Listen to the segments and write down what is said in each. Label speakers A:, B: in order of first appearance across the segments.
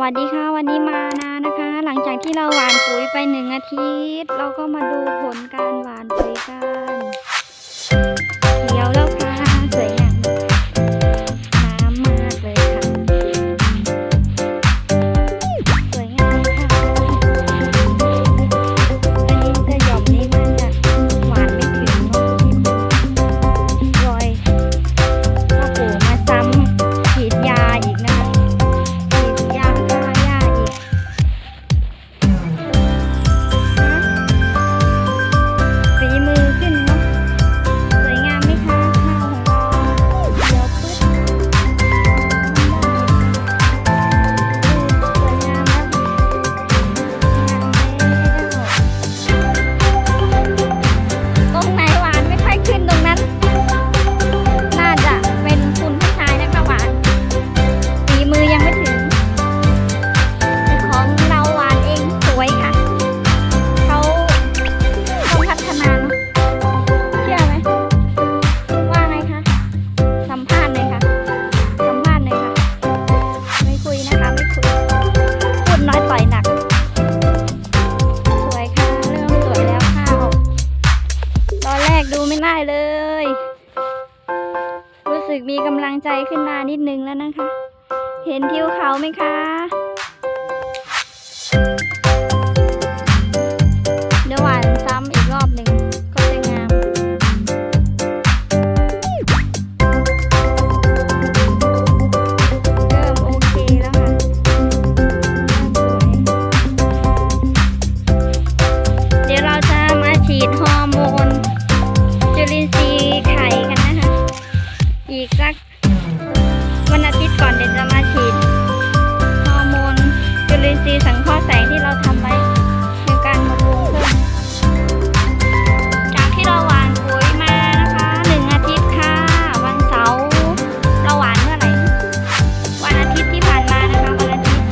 A: วัสดีค่ะ วันนี้มานานะคะ หลังจากที่เราหว่านปุ๋ยไปหนึ่งอาทิตย์ เราก็มาดูผลการหว่านปุ๋ยกัน สึกมีกำลังใจขึ้นมานิดนึงแล้วนะคะ เห็นทิวเขาไหมคะ จุลินทรีสังเคราะห์แสงที่เราทำไว้ในการบำรุงเพิ่มจากที่เราหว่านปุ๋ยมานะคะหนึ่งอาทิตย์ค่ะ วันเสาร์เราหว่านเมื่อไหร่วันอาทิตย์ที่ผ่านมานะคะวันอาทิตย์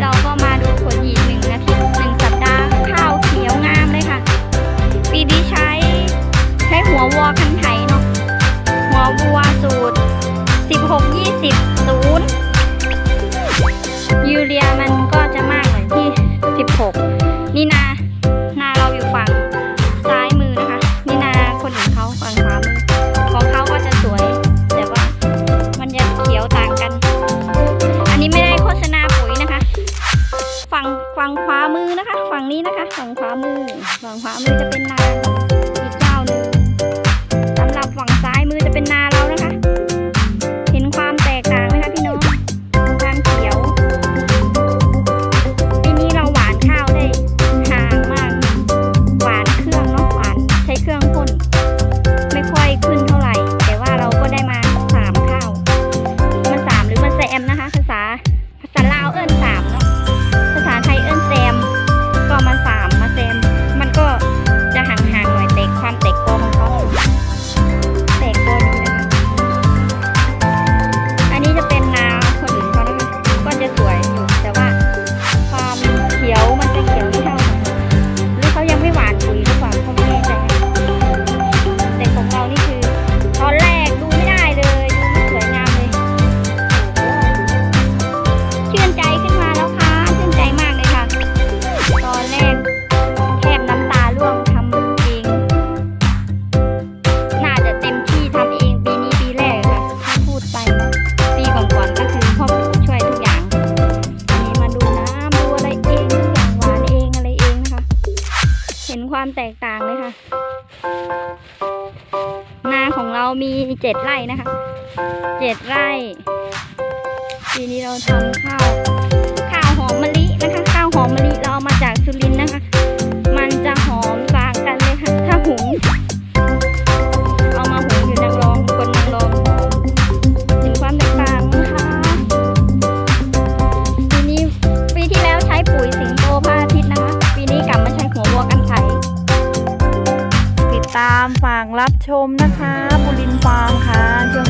A: เราก็มาดูผลอีกหนึ่งอาทิตย์หนึ่งสัปดาห์ข้าวเขียวงามเลยค่ะ ปีนี้ใช้ใช้หัววัวคันไถเนาะหัววัวสูตร 16 20 0ยูเรียมัน 6 นี่นานาเราอยู่ฝั่งซ้ายมือนะคะ นี่นาคนอื่นเขาฝั่งขวามือ ของเขาก็จะสวย แต่ว่ามันจะเขียวต่างกัน อันนี้ไม่ได้โฆษณาปุ๋ยนะคะ ฝั่งฝั่งขวามือนะคะ ฝั่งนี้นะคะ ฝั่งขวามือ ฝั่งขวามือจะเป็นนา ความแตกต่างเลยค่ะ นาของเรามีเจ็ดไร่นะคะเจ็ดไร่ปีนี้เราทำข้าวข้าวหอมมะลินะคะ ข้าวหอมมะลิเราเอามาจากสุรินทร์นะคะ มันจะหอมต่างกันเลยค่ะ ถ้าหุงาม
B: ฝากรับชมนะคะ บุรินทร์ฟาร์มค่ะช่วง